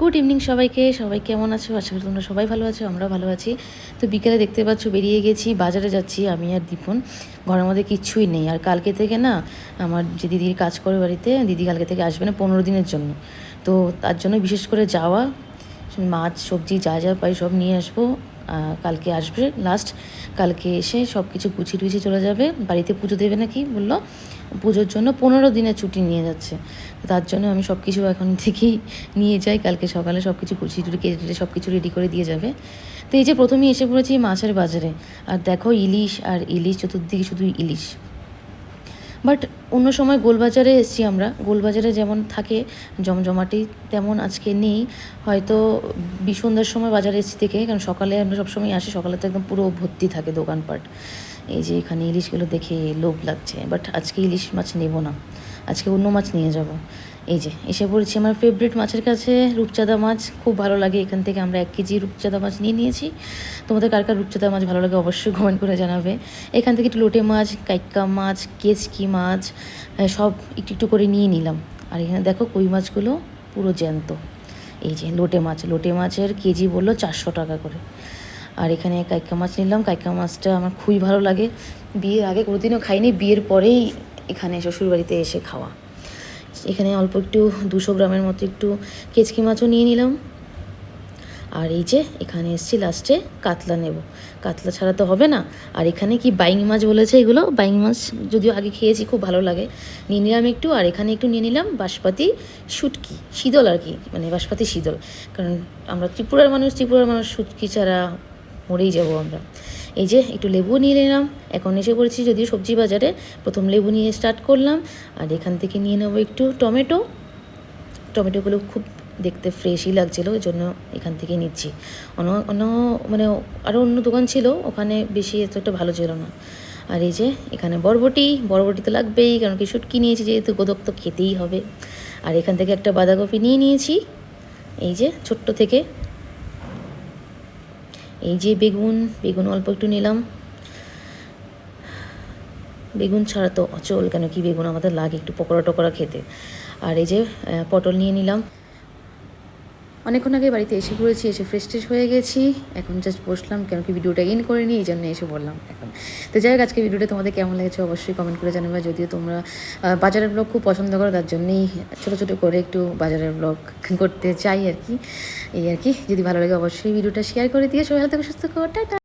Good evening সবাইকে। সবাই কেমন আছো? আশা করি তোমরা সবাই ভালো আছো আমরা ভালো আছি। তো বিকেলে দেখতে পাচ্ছ বেরিয়ে গেছি, বাজারে যাচ্ছি আমি আর দীপন। ঘরের মধ্যে কিচ্ছুই নেই। আর কালকে থেকে না, আমার যে দিদির কাজ করে বাড়িতে, দিদি কালকে থেকে আসবে না পনেরো দিনের জন্য। তো তার জন্য বিশেষ করে যাওয়া, মাছ, সবজি যা যা পাই সব নিয়ে আসব। কালকে আসবে লাস্ট কালকে এসে সব কিছু গুছিয়ে টুছিয়ে চলে যাবে। বাড়িতে পুজো দেবে নাকি বলল? পুজোর জন্য পনেরো দিনের ছুটি নিয়ে যাচ্ছে। তার জন্য আমি সব কিছু এখন থেকেই নিয়ে যাই। কালকে সকালে সব কিছু কুচি টুটি কেটে সব কিছু রেডি করে দিয়ে যাবে। তো এই যে প্রথমেই এসে পড়েছি মাছের বাজারে। আর দেখো ইলিশ আর ইলিশ, চতুর্দিকে শুধু ইলিশ। বাট অন্য সময় গোলবাজারে এসছি আমরা। গোলবাজারে যেমন থাকে, জমজমাটি তেমন আজকে নেই। হয়তো বিসন্ধ্যার সময় বাজারে এসছি থেকে কারণ সকালে আমরা সবসময় আসি, সকালে তো একদম পুরো ভর্তি থাকে দোকানপাট। এই যে এখানে ইলিশগুলো দেখে লোভ লাগছে, বাট আজকে ইলিশ মাছ নেব না। আজকে অন্য মাছ নিয়ে যাব। এই যে, এসে পড়েছি আমার ফেভারিট মাছের কাছে, রূপচাঁদা মাছ। খুব ভালো লাগে এখান থেকে, আমরা এক কেজি রূপচাঁদা মাছ নিয়ে নিয়েছি। তোমাদের কার কার রূপচাঁদা মাছ ভালো লাগে অবশ্যই কমেন্ট করে জানাবে। এখান থেকে একটু লোটে মাছ, কাইক্কা মাছ, কেচকি মাছ সব একটু একটু করে নিয়ে নিলাম। আর এখানে দেখো কই মাছগুলো, পুরো জ্যান্ত। এই যে, লোটে মাছ, লোটে মাছের কেজি বলল চারশো টাকা করে। আর এখানে কাইক্কা মাছ নিলাম। কাইকা মাছটা আমার খুবই ভালো লাগে। বিয়ের আগে কোনোদিনও খাইনি, বিয়ের পরেই এখানে শ্বশুরবাড়িতে এসে খাওয়া। এখানে অল্প একটু দুশো গ্রামের মতো একটু কেচকি মাছও নিয়ে নিলাম। আর এই যে এখানে এসছি লাস্টে কাতলা নেব। কাতলা ছাড়া তো হবে না। আর এখানে কি বাইং মাছ বলেছে এগুলো? বাইং মাছ যদিও আগে খেয়েছি, খুব ভালো লাগে। নিয়ে নিলাম একটু, আর এখানে একটু নিয়ে নিলাম বাঁশপাতি শুটকি, শীতল আর কি মানে বাঁশপাতি শীতল। কারণ আমরা ত্রিপুরার মানুষ ত্রিপুরার মানুষ শুটকি ছাড়া মরেই যাব আমরা। এই যে একটু লেবু নিয়ে নিলাম। এখন এসে পড়েছি যদিও সবজি বাজারে, প্রথম লেবু নিয়ে স্টার্ট করলাম। আর এখান থেকে নিয়ে নেব একটু টমেটো। টমেটোগুলো খুব দেখতে ফ্রেশই লাগছিল ওই জন্য এখান থেকে নিচ্ছি। অন্য অন্য মানে আরও অন্য দোকান ছিল, ওখানে বেশি এত একটা ভালো ছিল না। আর এই যে এখানে বরবটি বরবটি তো লাগবেই, কারণ কি শুটকি নিয়েছি যেহেতু, গোদক তো খেতেই হবে। আর এখান থেকে একটা বাঁধাকপি নিয়ে নিয়েছি। এই যে ছোট্ট থেকে এই যে বেগুন বেগুন অল্প একটু নিলাম। বেগুন ছাড়া তো অচল, কেন কি বেগুন আমাদের লাগে একটু পকোড়া টকোড়া খেতে। আর এই যে পটল নিয়ে নিলাম। অনেকক্ষণ আগে বাড়িতে এসে পড়েছি এসে ফ্রেশ ট্রেশ হয়ে গেছি। এখন জাস্ট বসলাম, কেন কি ভিডিওটা ইন করে নিই এই জন্য এসে বললাম এখন। তো যাই হোক, আজকে ভিডিওটা তোমাদের কেমন লেগেছে অবশ্যই কমেন্ট করে জানাবে। যদিও তোমরা বাজারের ব্লগ খুব পছন্দ করো, তার জন্যেই ছোটো ছোটো করে একটু বাজারের ব্লগ করতে চাই আর কি। এই আর কি, যদি ভালো লাগে অবশ্যই ভিডিওটা শেয়ার করে দিয়ে সবাই হাতে সুস্থ করো টাটা।